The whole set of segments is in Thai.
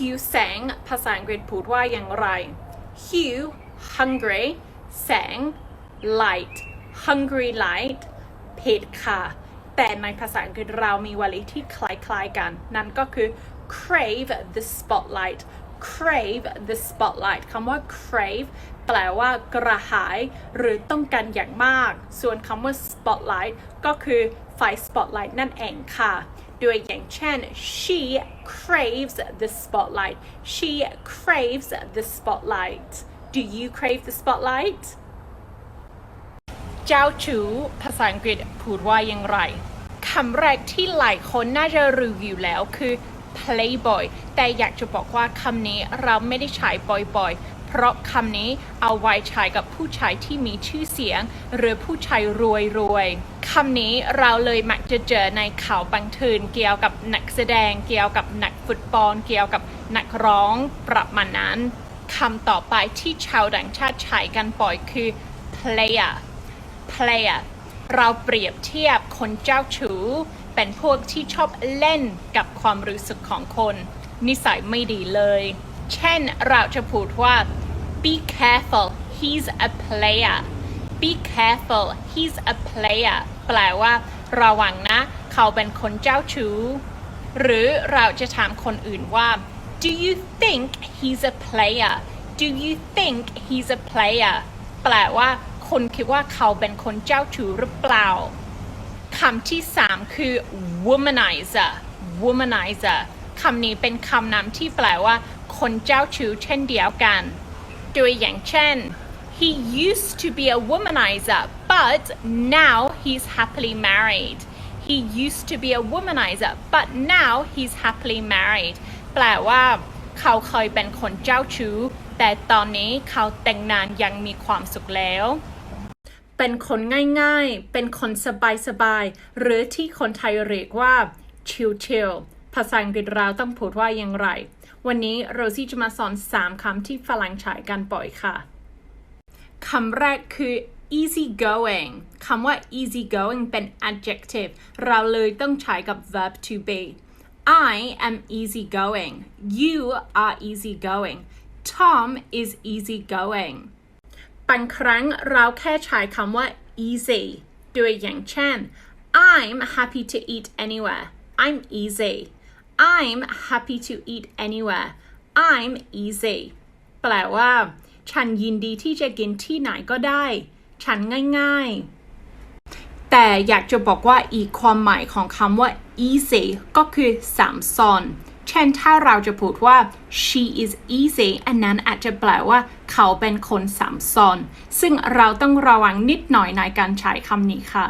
หิวแสงภาษาอังกฤษพูดว่าอย่างไร หิว hungry แสง light hungry light เผ็ดค่ะ แต่ในภาษาอังกฤษเรามีวลีที่คล้ายๆกัน นั่นก็คือ crave the spotlight crave the spotlight คำว่า crave แปลว่ากระหาย หรือต้องการอย่างมาก ส่วนคำว่า spotlight ก็คือไฟ spotlight นั่นเองค่ะ ด้วยอย่างเช่น she craves the spotlight she craves the spotlight do you crave the spotlight เจ้าชู้ภาษาอังกฤษพูดว่าอย่างไรคำแรกที่หลายคนน่าจะรู้อยู่แล้วคือ playboy แต่อยากจะบอกว่าคำนี้เราไม่ได้ใช้บ่อยๆ เพราะคำนี้เอาไว้ใช้กับผู้ชายที่มีชื่อเสียง หรือผู้ชายรวยๆคำนี้เราเลยมักจะเจอในข่าวบันเทิงเกี่ยวกับนักแสดง เกี่ยวกับนักฟุตบอลเกี่ยวกับนักร้องประมาณนั้นคำต่อไปที่ชาวต่างชาติใช้กันบ่อยคือ player player เราเปรียบเทียบคนเจ้าชู้ เป็นพวกที่ชอบเล่นกับความรู้สึกของคน นิสัยไม่ดีเลย เช่นเราจะพูดว่า be careful he's a player be careful he's a player แปลว่าระวังนะ เขาเป็นคนเจ้าชู้ หรือเราจะถามคนอื่นว่า do you think he's a player do you think he's a player แปลว่าคนคิดว่าเขาเป็นคนเจ้าชู้หรือเปล่าคำที่สามคือ womanizer womanizer คำนี้เป็นคำนามที่แปลว่า คนเจ้าชู้เช่นเดียวกัน ตัวอย่างเช่น he used to be a womanizer but now he's happily married he used to be a womanizer but now he's happily married แปลว่าเขาเคยเป็นคนเจ้าชู้ แต่ตอนนี้เขาแต่งงานยังมีความสุขแล้ว เป็นคนง่ายๆ เป็นคนสบายๆ หรือที่คนไทยเรียกว่าชิลๆภาษาอังกฤษเราต้องพูดว่าอย่างไร วันนี้โรซี่จะมาสอน 3คำที่ฝรั่งใช้กันบ่อยค่ะ คำแรกคือ easy going คำว่า easy going เป็น adjective เราเลยต้องใช้กับ verb to be I am easy going you are easy going Tom is easy going บางครั้งเราแค่ใช้คำว่า easy ด้วยอย่างเช่น I'm happy to eat anywhere I'm easy I'm happy to eat anywhere I'm easy แปลว่า ฉันยินดีที่จะกินที่ไหนก็ได้ ฉันง่ายๆ แต่อยากจะบอกว่าอีกความหมายของคำว่า easy ก็คือสามซ้อนเช่นถ้าเราจะพูดว่า she is easy อันนั้นอาจจะแปลว่า เขาเป็นคนสามซ้อนซึ่งเราต้องระวังนิดหน่อยในการใช้คำนี้ค่ะ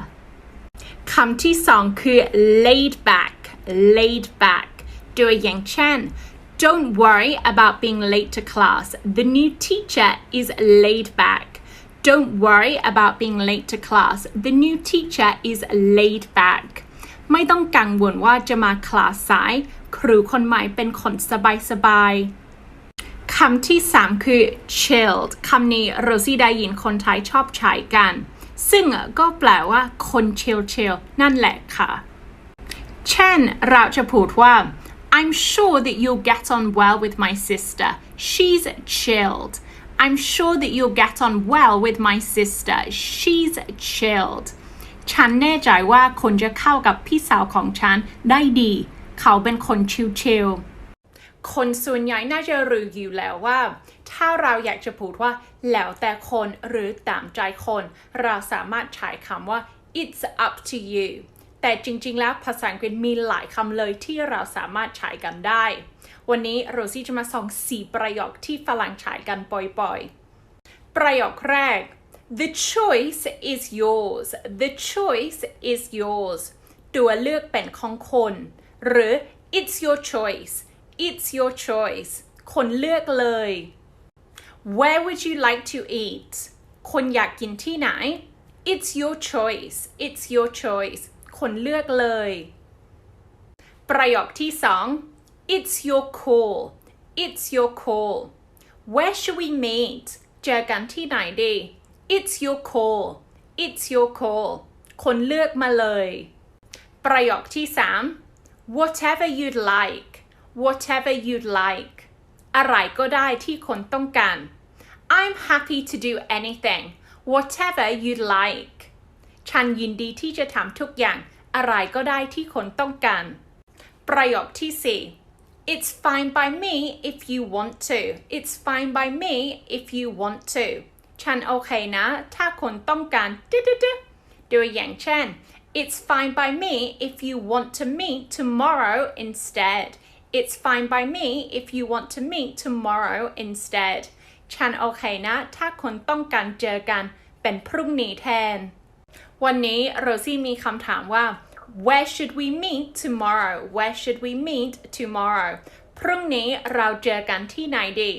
คำที่สองคือ laid back laid back ตัวอย่างเช่น Don't worry about being late to class. The new teacher is laid back. Don't worry about being late to class. The new teacher is laid back. ไม่ต้องกังวลว่าจะมาคลาสสาย ครูคนใหม่เป็นคนสบายๆ คำที่สามคือ chilled คำนี้โรซี่ได้ยินคนไทยชอบใช้กัน ซึ่งก็แปลว่าคน chill chill นั่นแหละค่ะ เช่น เราจะพูดว่า I'm sure that you'll get on well with my sister. She's chilled. I'm sure that you'll get on well with my sister. She's chilled. ฉันแน่ใจว่าคนจะเข้ากับพี่สาวของฉันได้ดี เขาเป็นคนชิลๆ คนส่วนใหญ่น่าจะรู้อยู่แล้วว่า ถ้าเราอยากจะพูดว่า แล้วแต่คนหรือตามใจคน เราสามารถใช้คำว่า it's up to you แต่จริง ๆ แล้วภาษาอังกฤษมีหลายคำเลยที่เราสามารถใช้กันได้ วันนี้โรซี่จะมาส่องสี่ประโยคที่ฝรั่งใช้กันบ่อยๆ ประโยคแรก the choice is yours the choice is yours ตัวเลือกเป็นของคน หรือ it's your choice it's your choice คนเลือกเลย where would you like to eat คนอยากกินที่ไหน it's your choice it's your choice คนเลือกเลย ประโยคที่สอง it's your call it's your call where should we meet เจอกันที่ไหนดี it's your call it's your call คนเลือกมาเลย ประโยคที่สาม whatever you'd like whatever you'd like อะไรก็ได้ที่คนต้องการ I'm happy to do anything whatever you'd like ฉันยินดีที่จะทำทุกอย่างอะไรก็ได้ที่คนต้องการ ประโยคที่สี่ It's fine by me if you want to It's fine by me if you want to ฉันโอเคนะ ถ้าคนต้องการดึดดตัวอย่างเช่น It's fine by me if you want to meet tomorrow instead It's fine by me if you want to meet tomorrow instead ฉันโอเคนะ ถ้าคนต้องการเจอกันเป็นพรุ่งนี้แทน วันนี้โรซี่มีคำถามว่า Where should we meet tomorrow Where should we meet tomorrow พรุ่งนี้เราเจอกันที่ไหนดี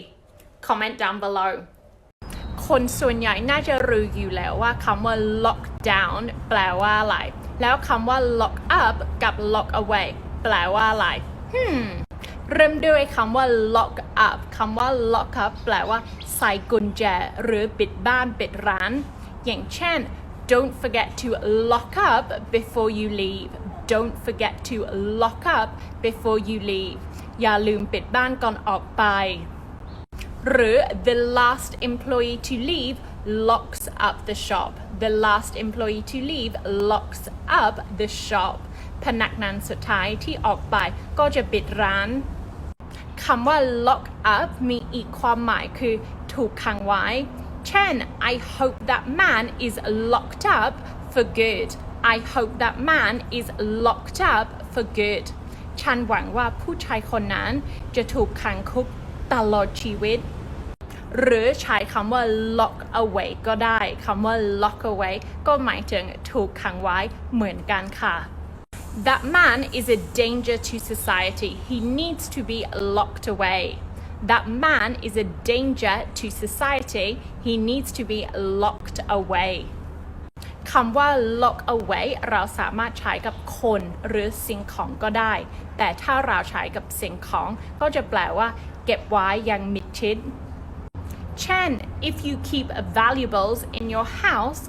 Comment down below คนส่วนใหญ่น่าจะรู้อยู่แล้วว่าคำว่า lock down แปลว่าอะไร แล้วคำว่า lock up กับ lock away แปลว่าอะไร hmm เริ่มด้วยคำว่า lock up คำว่า lock up แปลว่าใส่กุญแจ หรือปิดบ้านปิดร้าน อย่างเช่น don't forget to lock up before you leave don't forget to lock up before you leave อย่าลืมปิดบ้านก่อนออกไป หรือ the last employee to leave locks up the shop the last employee to leave locks up the shop พนักงานสุดท้ายที่ออกไปก็จะปิดร้าน คำว่า lock up มีอีกความหมายคือถูกขังไว้ เช่น I hope that man is locked up for good I hope that man is locked up for good ฉันหวังว่าผู้ชายคนนั้นจะถูกขังคุกตลอดชีวิต หรือใช้คำว่า lock away ก็ได้ คำว่า lock away ก็หมายถึงถูกขังไว้เหมือนกันค่ะ That man is a danger to society. He needs to be locked away. That man is a danger to society. He needs to be locked away. คำว่า lock away เราสามารถใช้กับคนหรือสิ่งของก็ได้ แต่ถ้าเราใช้กับสิ่งของก็จะแปลว่า เก็บไว้อย่างมิดชิด เช่น if you keep valuables in your house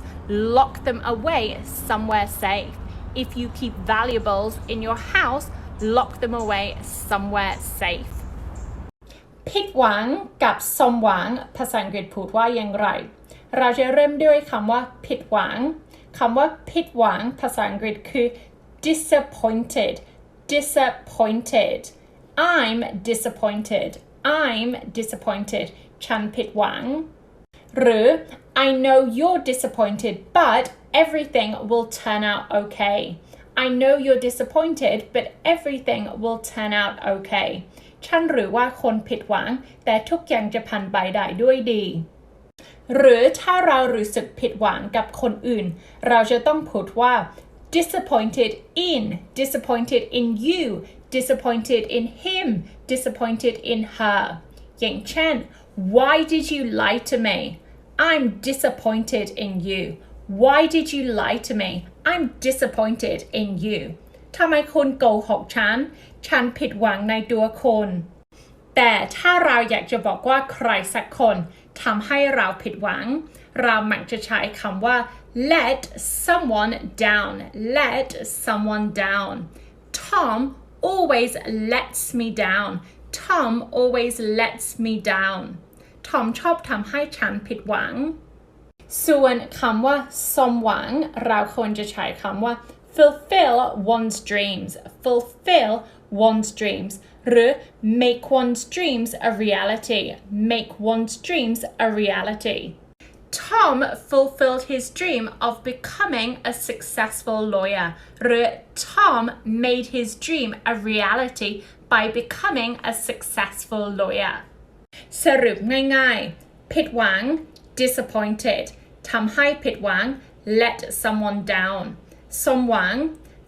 lock them away somewhere safe if you keep valuables in your house lock them away somewhere safe ผิดหวังกับสมหวังภาษาอังกฤษพูดว่าอย่างไร เราจะเริ่มด้วยคำว่าผิดหวังคำว่าผิดหวังภาษาอังกฤษคือ disappointed disappointed I'm disappointed I'm disappointed ฉันผิดหวัง หรือ I know you're disappointed but everything will turn out okay I know you're disappointed but everything will turn out okay ฉันหรือว่าคนผิดหวัง แต่ทุกอย่างจะผ่านไปได้ด้วยดี หรือถ้าเรารู้สึกผิดหวังกับคนอื่น เราจะต้องพูดว่า disappointed in disappointed in you disappointed in him disappointed in her อย่างเช่น why did you lie to me I'm disappointed in you why did you lie to me I'm disappointed in you ทำไมคุณโกหกฉัน ฉันผิดหวังในตัวคุณแต่ถ้าเราอยากจะบอกว่าใครสักคนทำให้เราผิดหวัง เรามักจะใช้คำว่า let someone down let someone down Tom always lets me down Tom always lets me down Tom ชอบทำให้ฉันผิดหวัง ส่วนคำว่าสมหวัง เราควรจะใช้คำว่า fulfill one's dreams fulfill one's dreams หรือ make one's dreams a reality make one's dreams a reality Tom fulfilled his dream of becoming a successful lawyer หรือ Tom made his dream a reality by becoming a successful lawyer สรุปง่ายๆ ผิดหวัง disappointed ทำให้ผิดหวัง let someone down สมหวัง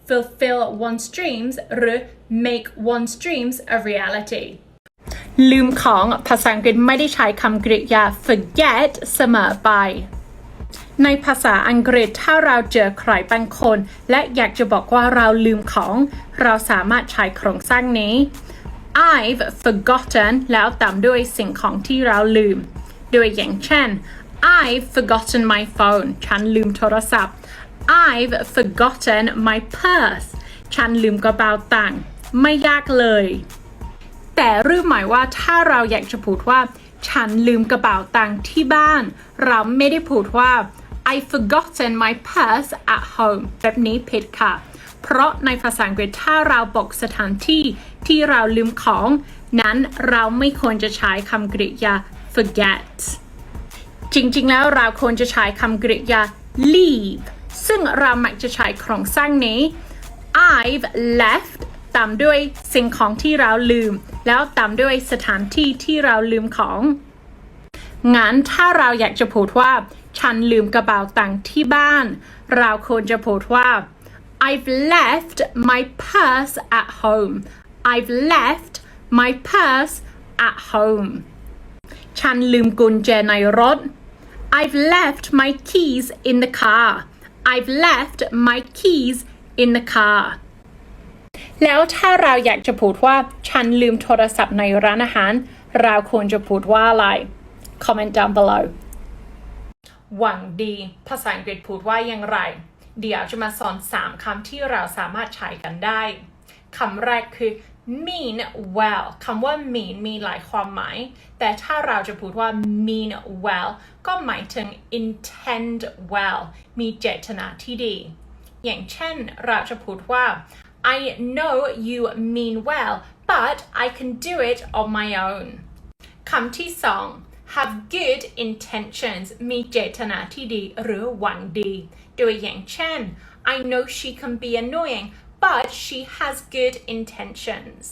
fulfill one's dreams หรือ make one's dreams a reality ลืมของภาษาอังกฤษไม่ได้ใช้คำกริยา forget เสมอไป ในภาษาอังกฤษถ้าเราเจอใครบางคน และอยากจะบอกว่าเราลืมของ เราสามารถใช้โครงสร้างนี้ I've forgotten แล้วตามด้วยสิ่งของที่เราลืมด้วยอย่างเช่น I've forgotten my phone ฉันลืมโทรศัพท์ I've forgotten my purse ฉันลืมกระเป๋าตังค์ไม่ยากเลย แต่รู้ไหมว่าถ้าเราอยากจะพูดว่า ฉันลืมกระเป๋าตังค์ที่บ้าน เราไม่ได้พูดว่า I've forgotten my purse at home แบบนี้ผิดค่ะ เพราะในภาษาอังกฤษถ้าเราบอกสถานที่ที่เราลืมของ นั้นเราไม่ควรจะใช้คำกริยา forget จริงๆ แล้วเราควรจะใช้คำกริยา leave ซึ่งเรามักจะใช้โครงสร้างนี้ I've left ตามด้วยสิ่งของที่เราลืม แล้วตามด้วยสถานที่ที่เราลืมของ งั้นถ้าเราอยากจะพูดว่า ฉันลืมกระเป๋าตังค์ที่บ้าน เราควรจะพูดว่า I've left my purse at home I've left my purse at home ฉันลืมกุญแจในรถ I've left my keys in the car I've left my keys in the car แล้วถ้าเราอยากจะพูดว่า ฉันลืมโทรศัพท์ในร้านอาหาร เราควรจะพูดว่าอะไร comment down below หวังดี ภาษาอังกฤษพูดว่าอย่างไร เดี๋ยวจะมาสอน 3คำที่เราสามารถใช้กันได้คำแรกคือ mean well คำว่า mean มีหลายความหมาย แต่ถ้าเราจะพูดว่า mean well ก็หมายถึง intend well มีเจตนาที่ดี อย่างเช่น เราจะพูดว่า I know you mean well but I can do it on my own คำที่สอง have good intentions มีเจตนาที่ดีหรือหวังดี โดยอย่างเช่น I know she can be annoying but she has good intentions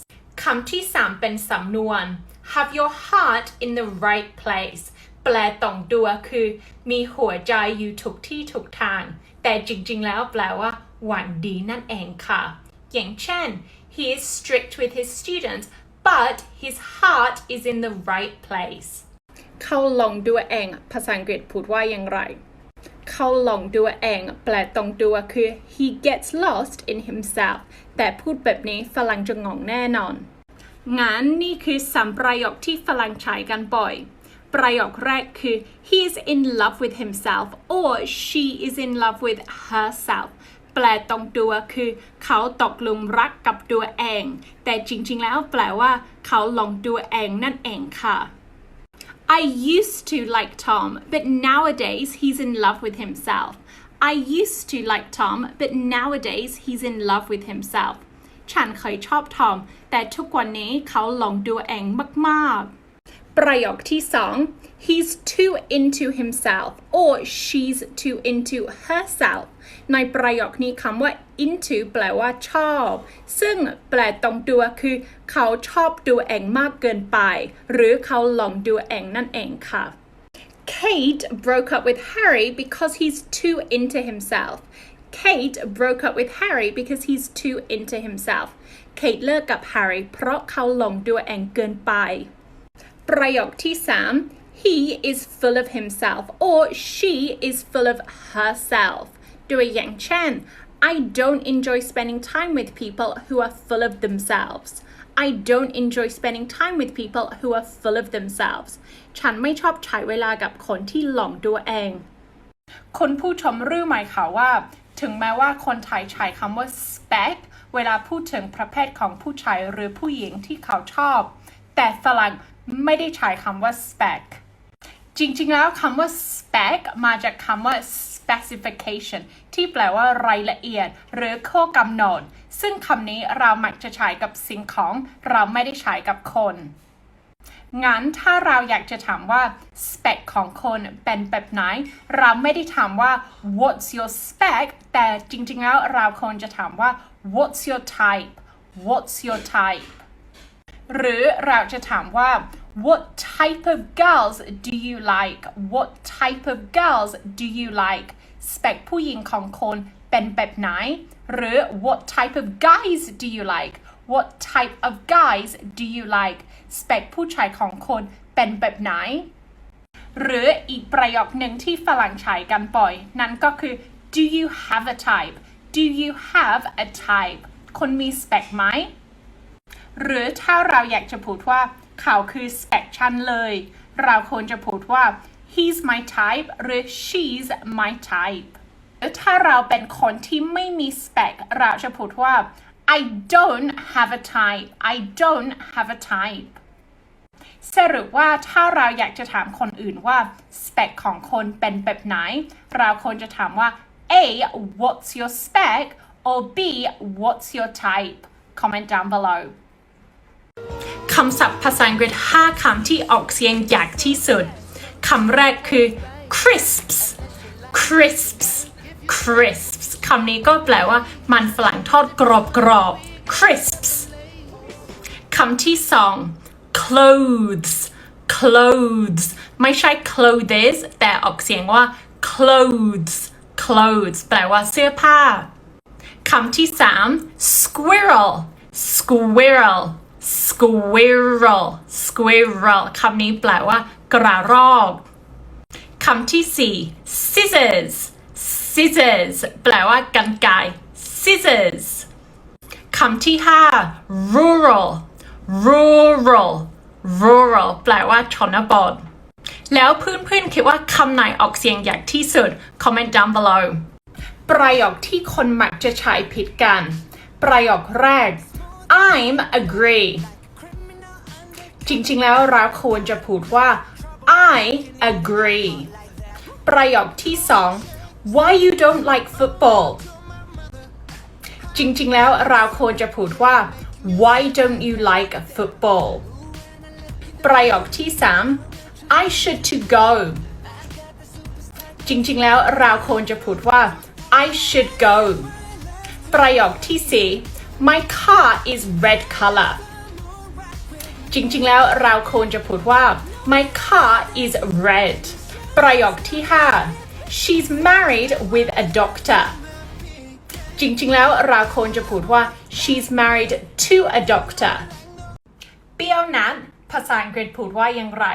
คำที่สามเป็นสำนวน have your heart in the right place แปลตรงตัวคือ มีหัวใจอยู่ทุกที่ทุกทาง แต่จริงๆ แล้วแปลว่า หวังดีนั่นเองค่ะ อย่างเช่น he is strict with his students but his heart is in the right place เขาลองดูเอง ภาษาอังกฤษพูดว่าอย่างไร เขาลองดูเอง แปลตรงตัวคือ he gets lost in himself แต่พูดแบบนี้ฝรั่งจะงงแน่นอน งั้นนี่คือสามประโยคที่ฝรั่งใช้กันบ่อย ประโยคแรกคือ he's in love with himself or she is in love with herself แปลตรงตัวคือ เขาตกหลุมรักกับตัวเอง แต่จริงๆแล้วแปลว่า เขาลองตัวเองนั่นเองค่ะ I used to like Tom, but nowadays he's in love with himself. I used to like Tom, but nowadays he's in love with himself. ฉันเคยชอบทอม แต่ทุกวันนี้เขาหลงตัวเองมากๆ ประโยคที่สอง he's too into himself or she's too into herself ในประโยคนี้คำว่า into แปลว่าชอบ ซึ่งแปลตรงตัวคือ เขาชอบตัวเองมากเกินไป หรือเขาหลงตัวเองนั่นเองค่ะ Kate broke up with Harry because he's too into himself. Kate broke up with Harry because he's too into himself. Kate เลิกกับ Harry เพราะเขาหลงตัวเองเกินไป ประโยคที่สาม he is full of himself or she is full of herself ตัวอย่างเช่น I don't enjoy spending time with people who are full of themselves I don't enjoy spending time with people who are full of themselves ฉันไม่ชอบใช้เวลากับคนที่หลงตัวเองคุณผู้ชมรู้ไหมคะว่า ถึงแม้ว่าคนไทยใช้คำว่า spec เวลาพูดถึงประเภทของผู้ชายหรือผู้หญิงที่เขาชอบ แต่ฝรั่งไม่ได้ใช้คำว่า spec จริง ๆ แล้วคำว่า spec มาจากคำว่า specification ที่แปลว่ารายละเอียด หรือข้อกำหนด ซึ่งคำนี้เรามักจะใช้กับสิ่งของ เราไม่ได้ใช้กับคนงั้นถ้าเราอยากจะถามว่า spec ของคนเป็นแบบไหน เราไม่ได้ถามว่า what's your spec แต่จริง ๆ แล้วเราควรจะถามว่า what's your type what's your type หรือเราจะถามว่า what type of girls do you like what type of girls do you like spec ผู้หญิงของคนเป็นแบบไหน หรือ what type of guys do you like what type of guys do you like spec ผู้ชายของคนเป็นแบบไหน หรืออีกประโยคหนึ่งที่ฝรั่งใช้กันบ่อย นั่นก็คือ do you have a type do you have a type คนมี spec ไหม หรือถ้าเราอยากจะพูดว่า เขาคือ spec ฉันเลย เราควรจะพูดว่า he's my type หรือ she's my type ถ้าเราเป็นคนที่ไม่มี spec เราจะพูดว่า I don't have a type I don't have a type สรุปว่าถ้าเราอยากจะถามคนอื่นว่าสเปคของคนเป็นแบบไหน เราควรจะถามว่า A what's your spec or B what's your type comment down below คำศัพท์ภาษาอังกฤษ 5 คำที่ออกเสียงยากที่สุด คำแรกคือ crisps crisps crisps คำนี้ก็แปลว่ามันฝรั่งทอดกรอบกรอบ crisps คำที่สอง clothes clothes ไม่ใช่ clothes แต่ออกเสียงว่า clothes clothes แปลว่าเสื้อผ้า คำที่สาม squirrel squirrel squirrel squirrel คำนี้แปลว่ากระรอกคำที่สี่ scissors scissors แปลว่ากันไกร scissors คำที่ห้า rural rural rural แปลว่าชนบทแล้วเพื่อนๆคิดว่าคำไหนออกเสียงยากที่สุด comment down below ประโยคที่คนมักจะใช้ผิดกัน ประโยคแรก I'm agree จริงๆ แล้วเราควรจะพูดว่า I agree ประโยคที่สอง Why you don't like football จริงๆ แล้วเราควรจะพูดว่า Why don't you like football ประโยคที่สาม I should to go จริงๆ แล้วเราควรจะพูดว่า I should go ประโยคที่สี่ My car is red color จริงๆ แล้วเราควรจะพูดว่า My car is red ประโยคที่ห้า She's married with a doctor จริงๆ แล้วเราควรจะพูดว่า She's married to a doctor เปรี้ยวนั้นภาษาอังกฤษพูดว่าอย่างไร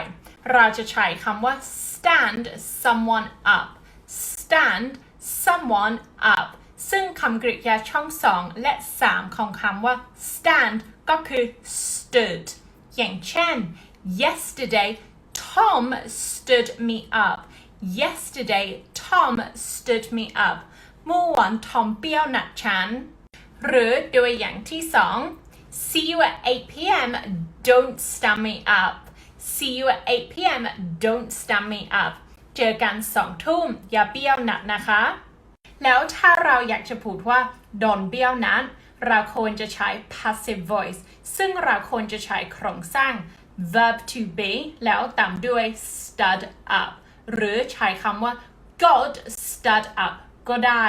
เราจะใช้คำว่า stand someone up stand someone up ซึ่งคำกริยาช่องสองและ3ของคำว่า stand ก็คือ stood อย่างเช่น yesterday Tom stood me up yesterday Tom stood me up เมื่อวานทอมเปี้ยวนัดฉัน หรือตัวอย่างที่สอง see you at 8 p.m. don't stand me up see you at 8 p.m. don't stand me up เจอกันสองทุ่มอย่าเบี้ยวนัดนะคะ แล้วถ้าเราอยากจะพูดว่าโดนเบี้ยวนั้น เราควรจะใช้ passive voice ซึ่งเราควรจะใช้โครงสร้าง verb to be แล้วตามด้วย stud up หรือใช้คำว่า got stud up ก็ได้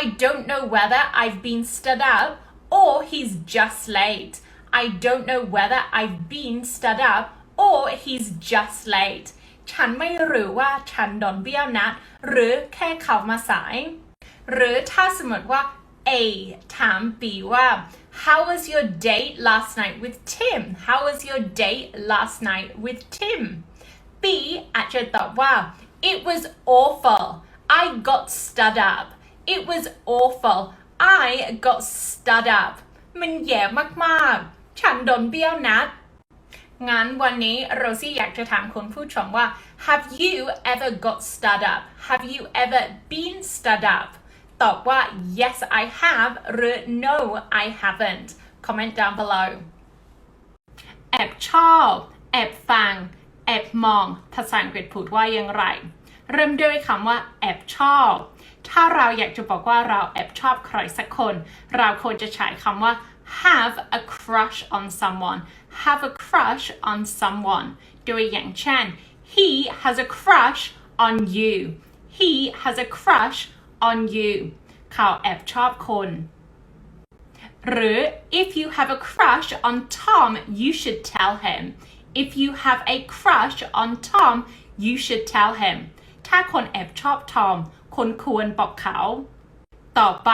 I don't know whether I've been stood up or he's just late. I don't know whether I've been stood up or he's just late. ฉันไม่รู้ว่าฉันโดนเบี้ยวนัดหรือแค่เขามาสาย หรือถ้าสมมติว่า A ถาม B ว่า How was your date last night with Tim? How was your date last night with Tim? B อาจจะตอบว่า It was awful. I got stood up. It was awful. I got stood up. มันแย่มากๆ ฉันโดนเบี้ยวนัด งั้นวันนี้โรซี่อยากจะถามคุณผู้ชมว่า Have you ever got stood up Have you ever been stood up ตอบว่า Yes I have หรือ No I haven't comment down below แอบชอบ แอบฟัง แอบมอง ภาษาอังกฤษพูดว่าอย่างไร เริ่มด้วยคำว่า แอบชอบ ถ้าเราอยากจะบอกว่าเราแอบชอบใครสักคน เราควรจะใช้คำว่า have a crush on someone have a crush on someone ตัวอย่างเช่น he has a crush on you he has a crush on you เขาแอบชอบคน หรือ if you have a crush on Tom you should tell him if you have a crush on Tom you should tell him ถ้าคนแอบชอบทอมคนควรบอกเขา ต่อไป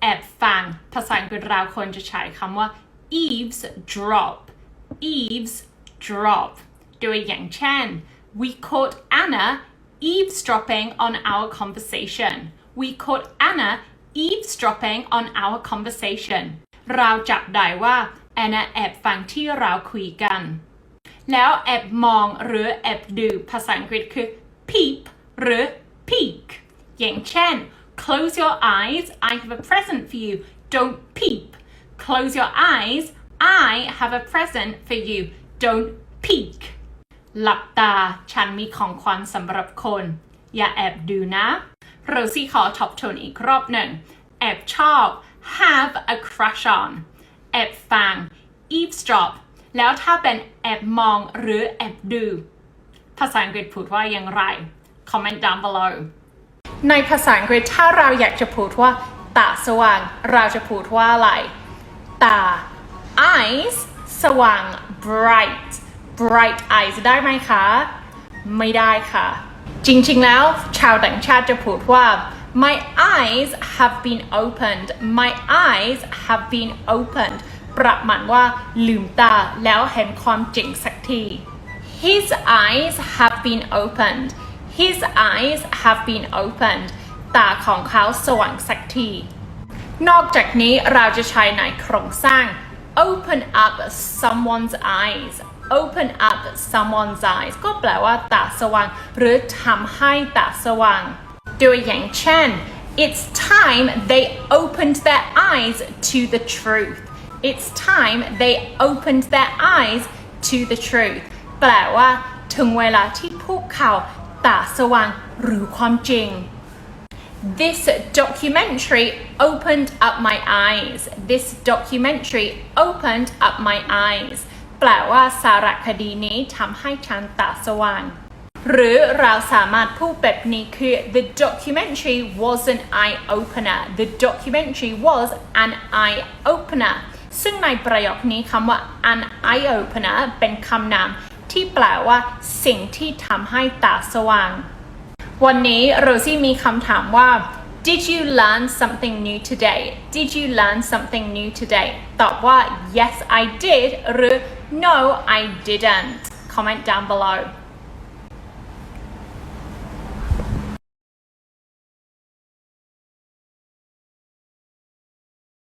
แอบฟัง ภาษาอังกฤษเราควรจะใช้คำว่า eavesdrop eavesdrop ตัวอย่างเช่น we caught Anna eavesdropping on our conversation we caught Anna eavesdropping on our conversation เราจับได้ว่าแอนนาแอบฟังที่เราคุยกัน แล้วแอบมองหรือแอบดูภาษาอังกฤษคือ peep หรือ peek อย่างเช่น close your eyes I have a present for you don't peep close your eyes I have a present for you don't peek หลับตาฉันมีของขวัญสำหรับคน อย่าแอบดูนะโรซี่ขอทบทวนอีกรอบหนึ่ง แอบชอบ have a crush on แอบฟัง eavesdrop แล้วถ้าเป็นแอบมองหรือแอบดู ภาษาอังกฤษพูดว่าอย่างไร comment down below ในภาษาอังกฤษถ้าเราอยากจะพูดว่า ตาสว่าง เราจะพูดว่าอะไร ตา eyes สว่าง bright bright eyes ได้ไหมคะ ไม่ได้ค่ะ จริงๆ แล้ว ชาวต่างชาติจะพูดว่า my eyes have been opened my eyes have been opened ประมาณว่าลืมตาแล้วเห็นความจริงสักที his eyes have been opened his eyes have been opened ตาของเขาสว่างสักที นอกจากนี้เราจะใช้ในโครงสร้าง open up someone's eyes open up someone's eyes ก็แปลว่าตาสว่าง หรือทำให้ตาสว่างตัวอย่างเช่น it's time they opened their eyes to the truth it's time they opened their eyes to the truth แปลว่า ถึงเวลาที่พวกเขาตาสว่างหรือความจริง This documentary opened up my eyes. This documentary opened up my eyes. แปลว่าสารคดีนี้ทำให้ฉันตาสว่าง หรือเราสามารถพูดแบบนี้คือ The documentary was an eye opener. The documentary was an eye opener. ซึ่งในประโยคนี้คำว่า an eye opener เป็นคำนามที่แปลว่า สิ่งที่ทำให้ตาสว่าง วันนี้โรซี่มีคำถามว่า Did you learn something new today? Did you learn something new today? ตอบว่า Yes I did หรือ No I didn't. Comment down below.